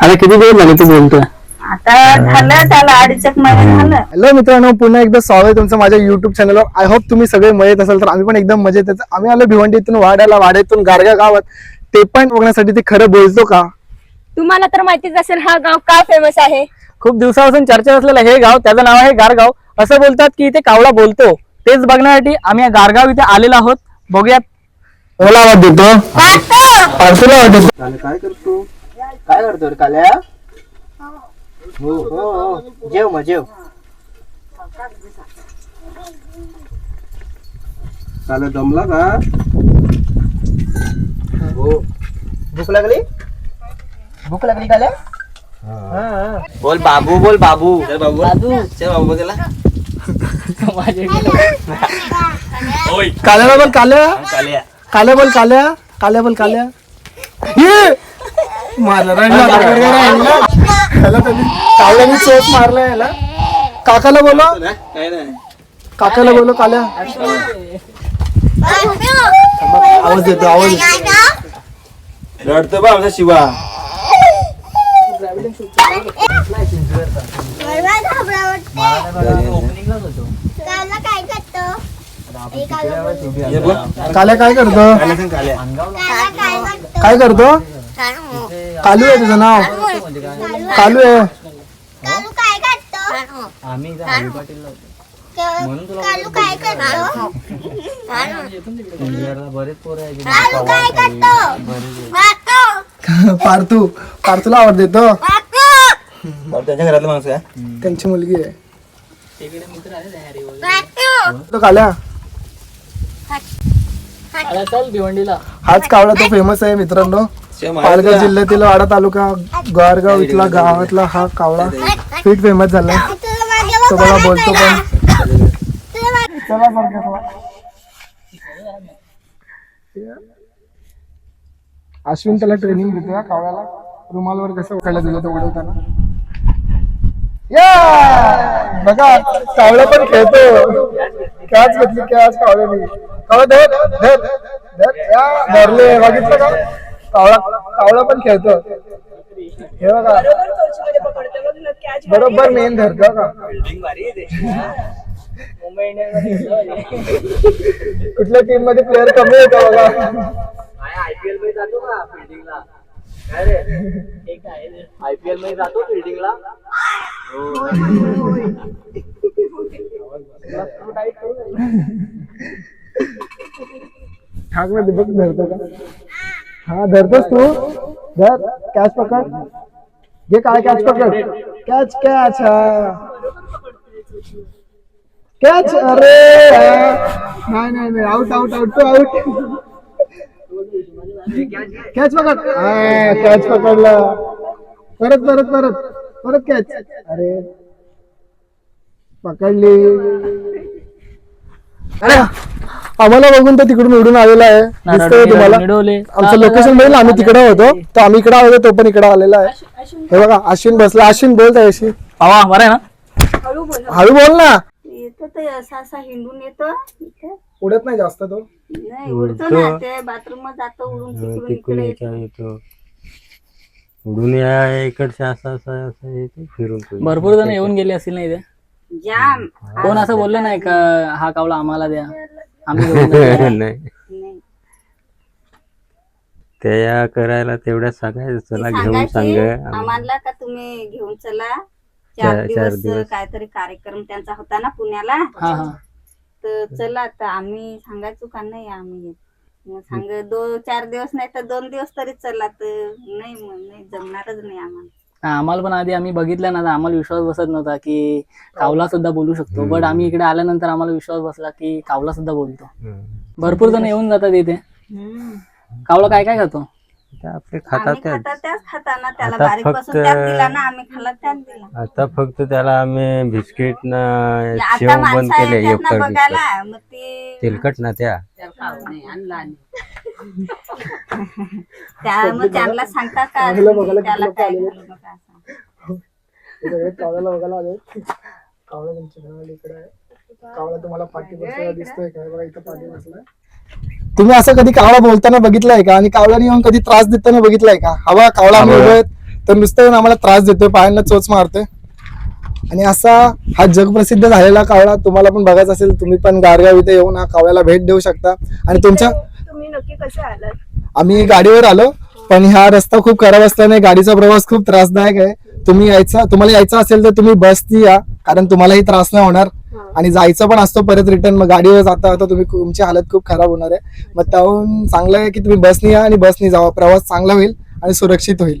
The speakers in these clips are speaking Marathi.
अरे किती दिवस झाले तू बोलतोय? आता झालं त्याला अडीच एक महिने झालं. हॅलो मित्रांनो पुन्हा एकदा स्वागत आहे तुमचं माझ्या युट्यूब चॅनलवर आय होप तुम्ही सगळे मजेत असाल तर आम्ही पण एकदम मजेत आहे. आम्ही आलो भिवंडीतून वाड्याला वाड्यातून गारगा गावात. ते पण बघण्यासाठी ते खरं बोलतो का? तुम्हाला तर माहितीच असेल हा गाव का फेमस आहे? खूप दिवसापासून चर्चेत असलेलं हे गाव त्याचं नाव आहे गारगाव. असं बोलतात की इथे कावळा बोलतो. तेच बघण्यासाठी आम्ही या गारगाव इथे आलेलो आहोत. बघूयात ओला आवाज देतो. पार्सला आवाज देतो. काय करतो? काय करतो रे काल्या? हो हो हो. जेव मग जेव. काल जमला का? हो. भूक लागली? भूक लागली काल्या? बोल बाबू बोल बाबू. चल बाबू. बाबू. चल बाबू त्याला काल्याला बोल काल्या. काल्या. काल्या बोल काल्या काल्या बोल काल्या. ये मारला रडला, रडला, रडला. ह्याला त्यांनी कावल्याने चोच मारला याला काकाला बोलो काय नाही काकाला बोलो काल्या. आवाज देतो आवाज रडतो बा आमचा शिवा. काय करतो काल्या सांग काल्या काय करतो? कालू. आहे तुझं नाव? कालू आहे. काय करतो? कालू. काय करतो? कालू. काय करतो? वागतो पार्थू पार्थूला आवड देतो. त्यांच्या घरातलं माणूस काय त्यांची मुलगी आहे. तो काल्या? चल भिवंडीला हाच कावळा तो फेमस आहे मित्रांनो पालघर? जिल्ह्यातील वाडा तालुका गारगाव इथला गावातला हा कावळा फिट फेमस मागे तो बघा बोलतो पण चला. अश्विन त्याला ट्रेनिंग देतो या कावळ्याला रुमालवर कसं उखायला दिलं तर उडवताना या! बघा कावळा पण खेळतो कॅच घेतली कॅच कावळ्याने कावळा धर धर धर. या धरले. बघितलं का? कावळा कावळा पण खेळतो. हे बघा. बरोबर मेन धरतो का? कुठल्या टीममध्ये प्लेअर कमी होतो बघा. आयपीएलमध्ये जातो का फिल्डिंगला आयपीएलमध्ये जातो फिल्डिंगला ठाकमध्ये बघ धरतो का? हा धरतोस तू? धर कॅच पकड. घे काय कॅच पकड. कॅच कॅच हा. कॅच अरे नाही नाही नाही out out out two out catch पकड. कॅच पकडला. परत परत परत. परत कॅच अरे. पकडली. अरे आम्हाला बघून तर तिकडून उडून आलेला आहे. दिसतोय तुम्हाला. मिळवले आमचं लोकेशन बघितलं आम्ही तिकडे होतो. तर आम्ही इकडे आलो तो पण इकडे आलेला आहे. हे बघा अश्विन बसला अश्विन बोलताय अशी पावा बरं आहे ना? हळू बोल. ना. येतो ते असा असा हिंडून येतो. इथे. उडत नाही जास्त तो. नाही उडतो ना ते बाथरूम जातो उडून तिकडून इकडे येतो. येतो. उडून या इकडच्या असं असं असं येते फिरून फिरून. भरपूर जण येऊन गेले असतील ना इथे? जाम कोण असं बोललं नाही का हा कावला आम्हाला द्या. आम्ही घेऊन जाऊ. नाही. नाही. त्या करायला तेवढ्या सांगायचं चला घेऊन सांग. आम्हाला का तुम्ही घेऊन चला? चार- चार चार दिवस दिवस. काहीतरी कार्यक्रम त्यांचा होता ना पुण्याला? हा हा. तर चला तर आम्ही सांगायचो का? नाही आम्ही. मग सांग दो चार दिवस नाही तर दोन दिवस तरी चला. तर नाही मग नाही जमणारच नाही आम्हाला. आम्हाला पण आधी आम्ही बघितलं ना आम्हाला विश्वास बसत नव्हता की कावला सुद्धा बोलू शकतो. बट आम्ही इकडे आल्यानंतर आम्हाला विश्वास बसला की कावला सुद्धा बोलतो. भरपूर जण येऊन जातात इथे. कावला काय काय खातो? आपले खातात आता बारीकपासून फक्त- त्याच दिला ना आम्ही खाल्ला त्याच दिला. आता फक्त त्याला आम्ही बिस्किट न शेव बंद केले तेलकट ना त्या. त्या मग त्यांना सांगतात का चांगलं बघायला त्याला किती काय लोकं घालू नका असं. हे सगळे कावळ्याला बघायला आले कावळा तुमच्या घराला इकडे आहे. कावळा तुम्हाला पाठी बसलेला दिसतोय. काय बघा इथं पाठी बसलाय. तुम्ही असं कधी कावळा बोलताना बघितलंय का? आणि कावळ्याने येऊन कधी त्रास देताना बघितलाय का? हवा कावळा आम्ही उभे आहेत, तर नुसतं येऊन आम्हाला त्रास देतोय पायांना चोच मारतोय. आणि असा हा जगप्रसिद्ध झालेला कावळा तुम्हाला पण बघायचा असेल तुम्ही पण गारगाव इथे येऊन हा कावळ्याला भेट देऊ शकता. आणि तुमच्या तुम्ही नक्की कसे आलात? आम्ही गाडीवर आलो पण हा रस्ता खूप खराब असल्याने गाडीचा प्रवास खूप त्रासदायक आहे. तुम्ही यायचा तुम्हाला यायचं असेल तर तुम्ही बसनी या कारण तुम्हालाही त्रास नाही होणार. आणि जायचं पण असतो परत रिटर्न मग गाडीवर जाता जाता तुम्ही तुमची हालत खूप खराब होणार आहे. मग त्याहून चांगलं आहे की तुम्ही बसनी या आणि बसनी जावा. प्रवास चांगला होईल आणि सुरक्षित होईल.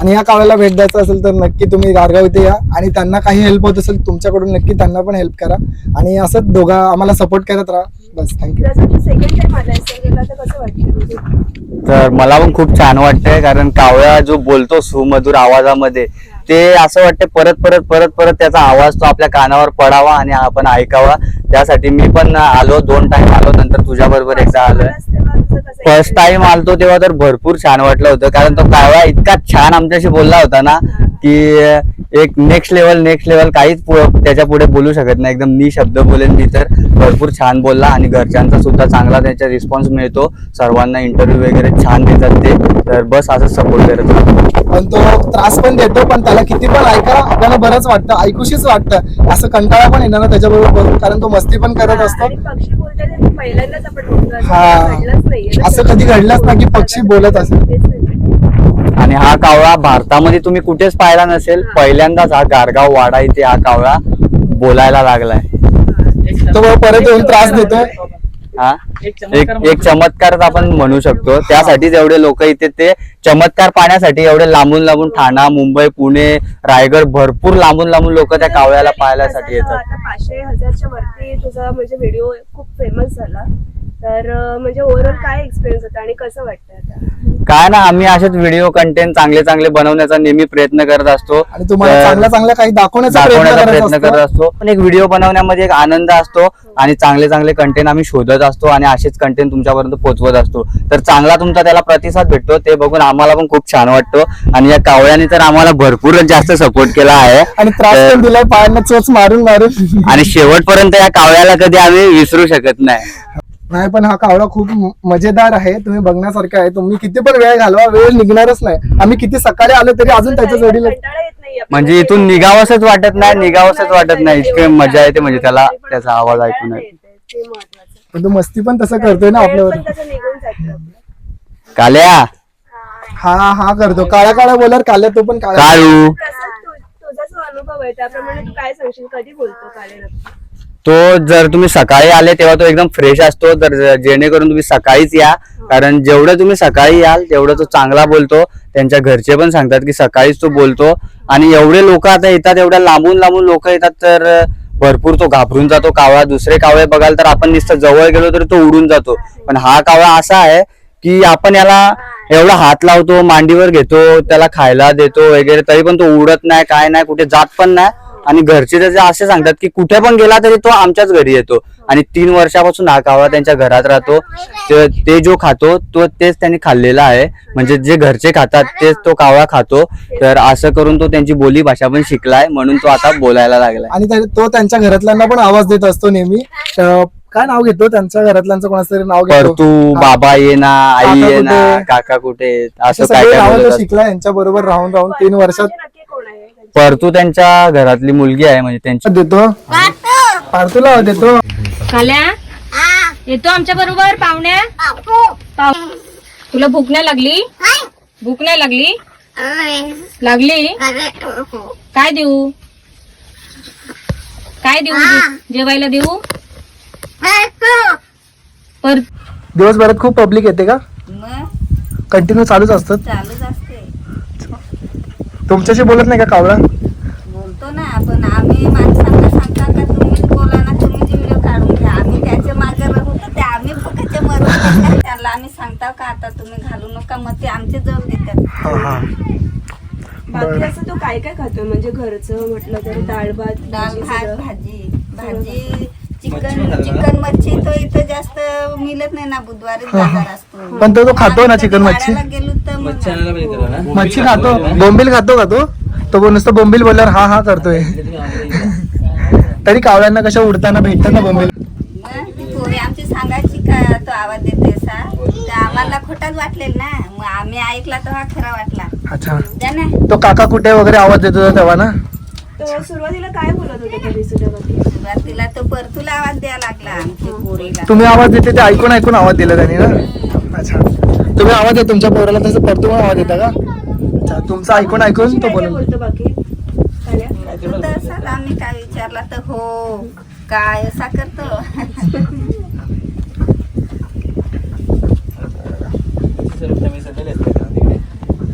आणि या कावळ्याला भेट द्यायचं असेल तर नक्की तुम्ही गारगाव इथे या आणि त्यांना काही हेल्प होत असेल तुमच्याकडून नक्की त्यांना पण हेल्प करा. आणि असंच दोघा आम्हाला सपोर्ट करत राहा. बस थँक्यू जसं तू सेकंड टाइम आलाय गेला तर कसं वाटतं तर मला पण खूप छान वाटतंय कारण कावळा जो बोलतो सुमधुर आवाजामध्ये ते असं वाटतं परत परत परत परत त्याचा आवाज तो आपल्या कानावर पडावा आणि आपण ऐकावा. त्यासाठी मी पण आलो दोन टाइम आलो नंतर तुझ्या बरोबर एकदा आलोय. फर्स्ट टाइम आलतो तेव्हा तर भरपूर छान वाटलं होतं कारण तो कावळा इतका छान आमच्याशी बोलला होता ना की एक नेक्स्ट लेवल नेक्स्ट लेवल काहीच त्याच्या पुढे बोलू शकत नाही. एकदम नि शब्द बोलेन मी तर. भरपूर छान बोलला आणि घरच्यांचा सुद्धा चांगला त्याचा रिस्पॉन्स मिळतो सर्वांना इंटरव्ह्यू वगैरे छान देतात ते तर बस असंच सपोर्ट करत. पण तो त्रास पण देतो पण त्याला किती पण ऐका आपल्याला बरंच वाटतं ऐकूशीच वाटतं असं कंटाळा पण येणार ना त्याच्याबरोबर बोलून, कारण तो मस्ती पण करत असतो आणि पक्षी बोलतात ते पहिल्यांदाच आपण बोलतो असं हा. घडलंच नाहीये ना. असं कधी घडलंच नाही की पक्षी बोलत असेल तेच नाही. आणि हा कावळा भारतामध्ये तुम्ही कुठेच पाहिला नसेल पहिल्यांदाच हा गारगाव वाडा इथे हा कावळा बोलायला लागलाय तो परत येऊन त्रास देतोय. हा? एक एक चमत्कार एक चमत्कारच आपण म्हणू शकतो. त्यासाठीच एवढे लोक इथे ते चमत्कार पाहण्यासाठी एवढे लांबून लांबून ठाणा मुंबई पुणे रायगड भरपूर लांबून लांबून लोक त्या कावळ्याला पाहण्यासाठी कसं येतात. आता पाचशे हजारच्या वरती तुझा म्हणजे व्हिडिओ खूप फेमस झाला. तर म्हणजे ओव्हरऑल काय एक्सपिरियन्स होता आणि कसं वाटतं आता? काय ना आम्ही असेच व्हिडिओ कंटेंट चांगले चांगले बनवण्याचा नेहमी प्रयत्न करत असतो. आणि तुम्हाला तर- चांगल्या चांगल्या काही दाखवण्याचा दाखवण्याचा प्रयत्न करत असतो. असतो पण एक व्हिडिओ बनवण्यामध्ये एक आनंद असतो आणि चांगले चांगले कंटेंट आम्ही शोधत असतो आणि असेच कंटेंट तुमच्यापर्यंत पोहोचवत असतो. तर चांगला तुमचा त्याला प्रतिसाद भेटतो ते बघून आम्हाला पण खूप छान वाटतो. आणि या कावळ्याने तर आम्हाला भरपूर जास्त सपोर्ट केला आहे. आणि त्रास तर- पण दिलाय पायांना चोच मारून मारून. आणि शेवटपर्यंत या कावळ्याला कधी आम्ही विसरू शकत नाही. नाही पण हा कावळा खूप मजेदार आहे. तुम्ही बघण्यासारखा आहे. तुम्ही किती पण वेळ घालवा वेळ निघणारच नाही. आम्ही किती सकाळी आलो तरी अजून त्याच्या जोडीला. म्हणजे इथून निघावंसच वाटत नाही निघावंसच वाटत नाही. इतकी मजा येते म्हणजे त्याला त्याचा आवाज ऐकून. पण तो मस्ती पण तसं करतोय ना आपल्यावर. काल्या? हा. हा करतो. काळा काळा बोलर काल्या तो पण काळा. काळू? कसं तु- तुझा जो अनुभव आहे त्याप्रमाणे तू काय सांगशील? कधी बोलतो नक्की? तो जर तुम्ही सकाळी आले तेव्हा तो एकदम फ्रेश असतो. तर जेणेकरून तुम्ही सकाळीच या. कारण जेवढं तुम्ही सकाळी याल तेवढं तो चांगला बोलतो. त्यांच्या घरचे पण सांगतात की सकाळीच तो बोलतो. आणि एवढे लोक आता येतात एवढ्या लांबून लांबून लोक येतात तर भरपूर तो घाबरून जातो. कावळा दुसरे कावळे बघाल तर आपण नुसतं जवळ गेलो तर तो उडून जातो. पण हा कावळा असा आहे की आपण याला एवढा हात लावतो मांडीवर घेतो त्याला खायला देतो वगैरे तरी पण तो उडत नाही काय नाही कुठे जात पण नाही. आणि घरचे त्याचे असे सांगतात की कुठे पण गेला तरी तो आमच्याच घरी येतो. आणि तीन वर्षापासून हा कावळा त्यांच्या घरात राहतो. ते- जो खातो तो तेच त्यांनी खाल्लेला आहे. म्हणजे जे घरचे खातात तेच तो कावळा खातो. तर असं करून तो त्यांची बोली भाषा पण शिकलाय म्हणून तो आता बोलायला लागलाय. आणि तो त्यांच्या घरातल्यांना पण आवाज देत असतो नेहमी. काय नाव घेतो? त्यांच्या घरातल्यांचं कोणाचं तरी नाव घेतो? तू बाबा ये ना आई ये ना? काका कुठे? असं काय. शिकला यांच्या बरोबर राहून राहून तीन वर्षात परतू त्यांच्या घरातली मुलगी आहे म्हणजे त्यांची देतो. पार्थूला देतो. काल्या? येतो आमच्या बरोबर पाहुण्या पाहु- तुला भूक नाही लागली? भूक नाही लागली? लागली? काय देऊ? काय देऊ? जेवायला देऊ? पर दिवसभरात खूप पब्लिक येते का? कंटिन्यू चालूच असतात चालूच असते. तुमच्याशी बोलत नाही का कावळा? बोलतो ना पण आम्ही माणसांना सांगता का तुम्हीच बोला ना तुम्हीच व्हिडिओ काढून घ्या. आम्ही त्याच्यामागे राहू तर ते आम्ही मरून जातात. त्यांना आम्ही सांगता का आता तुम्ही घालू नका मग ते आमचे जवळ देतात. हा हा. बाकी असं तो काय काय खातो म्हणजे घरचं म्हटलं तर डाळ भात डाळ भाजी भात सगळं. भाजी. भाजी चिकन चिकन मच्छी तो इथं जास्त मिळत नाही ना बुधवारी बाजार असतो. पण तो तो खातो ना चिकन मच्छी? वाड्याला गेलो तर मग मच्छी खातो. बोंबील खातो का तो? तो नुसतं बोंबील बोलल्यावर हा हा करतोय. तरी कावळ्यांना कशा उडताना भेटतात ना बोंबील? मग ती पोरी आमची सांगायची का? तो आवाज देते आम्हाला खोटाच वाटलेल ना. मग आम्ही ऐकला तर हा खरा वाटला. अच्छा. तो काका कुठे वगैरे आवाज देत होता तेव्हा ना? तो सुरुवातीला काय बोलत होते सुद्धा कधी सुरुवातीला तो परतूला आवाज द्यायला लागला पोरीला. तुम्ही आवाज देते ते ऐकून ऐकून आवाज दिला त्यांनी ना? अच्छा. तुम्ही आवाज देत तुमच्या पोराला तसं परतून आवाज देता का? अच्छा तुमचं ऐकून ऐकून तो बोलतो बाकी? तसाच आम्ही काय विचारला तर हो काय असा करतो?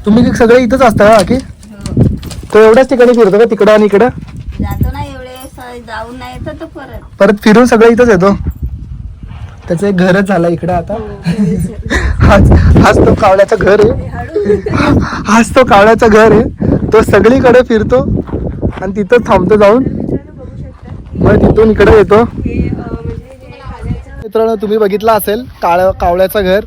तुम्ही सगळे इथंच असता का की तो एवढ्याच ठिकाणी फिरतो का? तिकडं आणि इकडं? जातो ना एवढे स- जाऊन नाही येतो तो परत. परत फिरून सगळं इथंच येतो. त्याचं एक घरच झालं इकडं आता. हाच हाच तो कावळ्याचं घर आहे. हाच तो कावळ्याचं घर आहे. तो सगळीकडे फिरतो आणि तिथं थांबतो जाऊन. मग तिथून इकडे येतो. मित्रांनो तुम्ही बघितलं असेल काळ कावळ्याचं घर.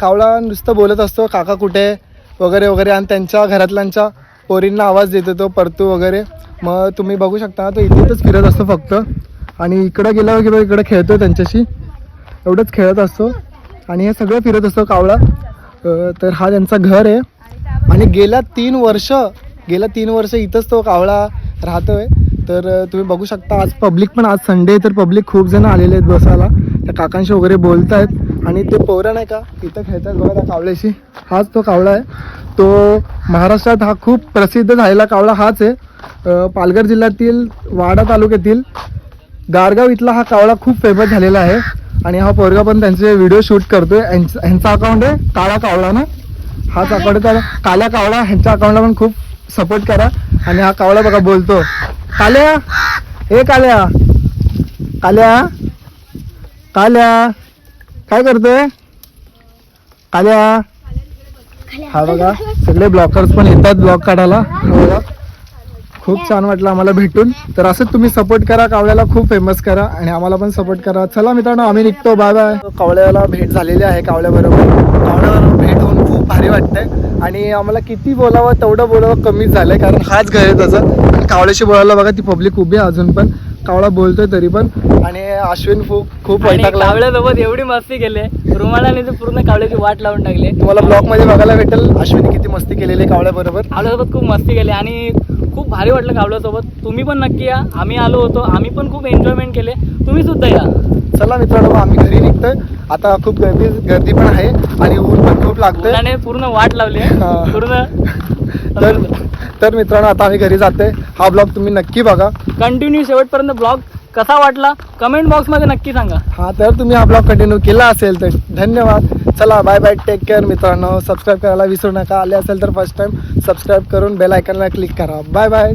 कावळा नुसतं बोलत असतो काका कुठे? वगैरे वगैरे आणि त्यांच्या घरातल्यांच्या पोरींना आवाज देतो तो परतू वगैरे. मग तुम्ही बघू शकता तो इथेच फिरत असतो फक्त. आणि इकडं गेल्यावर किंवा इकडं खेळतो त्यांच्याशी. एवढंच खेळत असतो. आणि हे सगळं फिरत असतो कावळा. तर हा त्यांचा घर आहे. आणि गेल्या तीन वर्ष गेल्या तीन वर्ष इथंच तो कावळा राहतोय. तर तुम्ही बघू शकता आज पब्लिक पण आज संडे तर पब्लिक खूप जण आलेले आहेत बसायला. त्या काकांशी वगैरे बोलत आहेत आणि ते पोरं नाही का इथं खेळतात बघा त्या कावळ्याशी. हाच तो कावळा आहे. तो महाराष्ट्रात हा खूप प्रसिद्ध झालेला कावळा हाच आहे. पालघर जिल्ह्यातील वाडा तालुक्यातील गारगाव इथला हा कावळा खूप फेमस झालेला आहे. आणि हा पोरगा पण त्यांचे व्हिडिओ शूट करतोय. ह्यांचा अकाउंट आहे काळा कावळा ना? हाच अकाउंट आहे. काल्या कावळा ह्यांच्या अकाउंटला पण खूप सपोर्ट करा. आणि हा कावळा बघा बोलतो. काल्या हे काल्या. काल्या काल्या. काय करतोय? काल्या. हा बघा. सगळे ब्लॉकर्स पण येतात ब्लॉग काढायला. बघा. खूप छान वाटलं आम्हाला भेटून. तर असंच तुम्ही सपोर्ट करा कावळ्याला खूप फेमस करा आणि आम्हाला पण सपोर्ट करा. चला मित्रांनो आम्ही निघतो. बाय बाय कावळ्याला भेट झालेली आहे कावळ्याबरोबर. कावळ्याबरोबर भेट होऊन खूप भारी वाटतंय. आणि आम्हाला किती बोलावं तेवढं बोलावं कमीच झालंय कारण हाच घर आहे. त्याचं आणि कावळ्याशी बोलायला बघा ती पब्लिक उभी आहे अजून पण. कावळा बोलतोय तरी पण. आणि अश्विन खूप खूप वैतागला कावळ्यासोबत एवढी मस्ती केली. रुमालाने पूर्ण कावळ्याची वाट लावून टाकली. तुम्हाला ब्लॉगमध्ये बघायला भेटेल. अश्विनी किती मस्ती केलेली कावळ्याबरोबर. कावळ्यासोबत खूप मस्ती केली. आणि खूप भारी वाटलं कावळ्यासोबत. तुम्ही पण नक्की या. आम्ही आलो होतो. आम्ही पण खूप एन्जॉयमेंट केले. तुम्ही सुद्धा या. चला मित्रांनो आम्ही घरी निघतोय. आता खूप गर्दी गर्दी पण आहे. आणि ऊन पण खूप लागतंय. पूर्ण वाट लावली. पूर्ण तर तर मित्रांनो आता आम्ही घरी जाते हा ब्लॉग तुम्ही नक्की बघा. कंटिन्यू शेवटपर्यंत ब्लॉग कसा वाटला? कमेंट बॉक्समध्ये नक्की सांगा. हा तर तुम्ही हा ब्लॉग कंटिन्यू केला असेल तर धन्यवाद. चला बाय बाय टेक केअर मित्रांनो. सबस्क्राईब करायला विसरू नका. आले असेल तर फर्स्ट टाइम सबस्क्राईब करून बेल आयकनला क्लिक करा. Bye bye